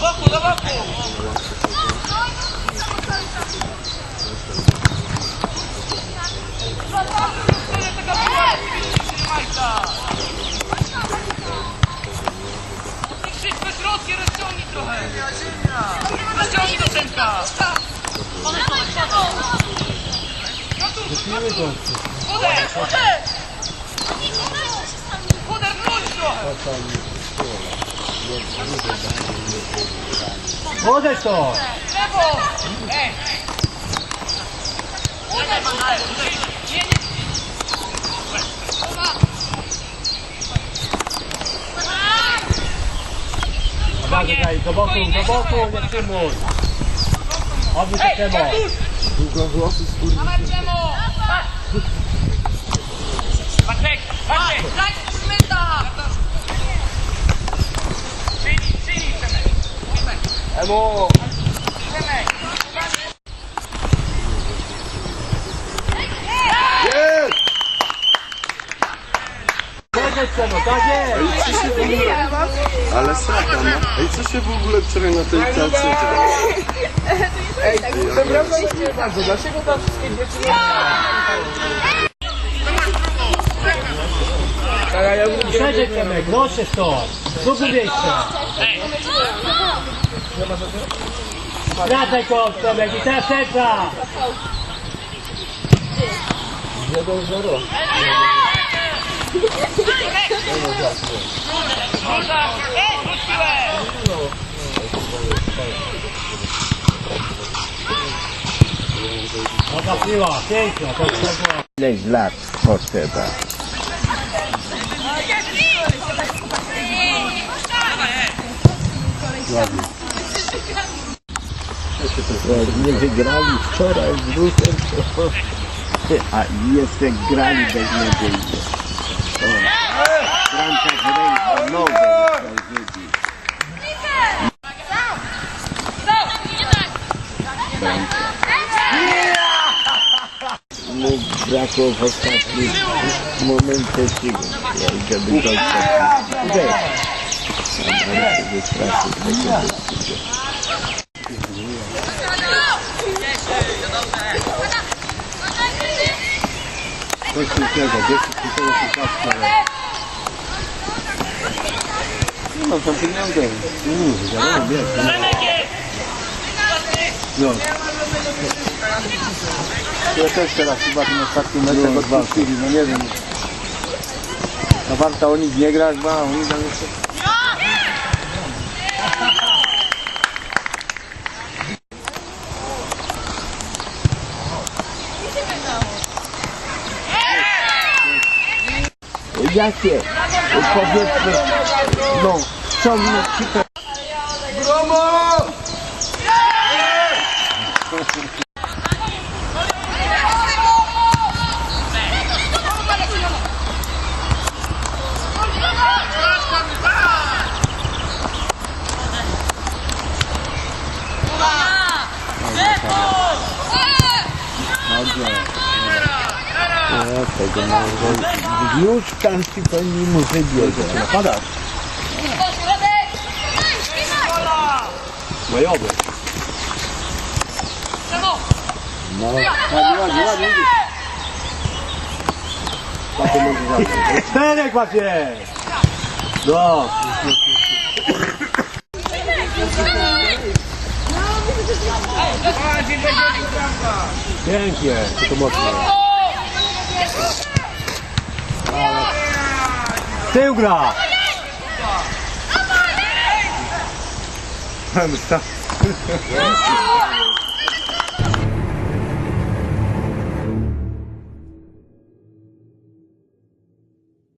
Boku, do boku! Wszystko środki, rozciągnij trochę! Rozciągnij do centra! Wypijmy go! Chuder! Chuder! Chuder, wróć trochę! Odejdź to! Lewo! Ej! Chuder, Chuder! Nie, nie! Uważaj, do boku, do boku, nie przyjmuj. Odwróć się Przemo. Bartuś! Długowłosy skóry. Dawaj, Przemo! Ale sraka, no. Ej, co się w ogóle wczoraj na tej działo? Przejdź Przemek, proszę stąd. Zrób miejsce. Wracaj to Przemek i teraz serca. Można! Ej, piła, piękna, to nie wygrali wczoraj z Rusem. A jeszcze grali beznadziejnie. O, Jacob vai ficar aqui no momento possível. E aí que abençoe o seu Bem, agora eu vou mostrar tudo o que aconteceu. Dois cinquenta, dois cinquenta, cinquenta, cinquenta. Não, são pneus dele. Hum, já não é mesmo. Não. Ja też teraz chyba ten ostatni mecz odwrócili, no nie wiem. No warto o nich nie grać, bo oni tam jeszcze... Jakie? Powiedzmy, no, co mnie tego, no, bo już tam ci pani muszę biegać. Napadać. Bojowy. No, Ładnie, ładnie, ładnie. Tato może zabrać. Czterech łapie! No. Pięknie, to mocno. Tył gra! Tak.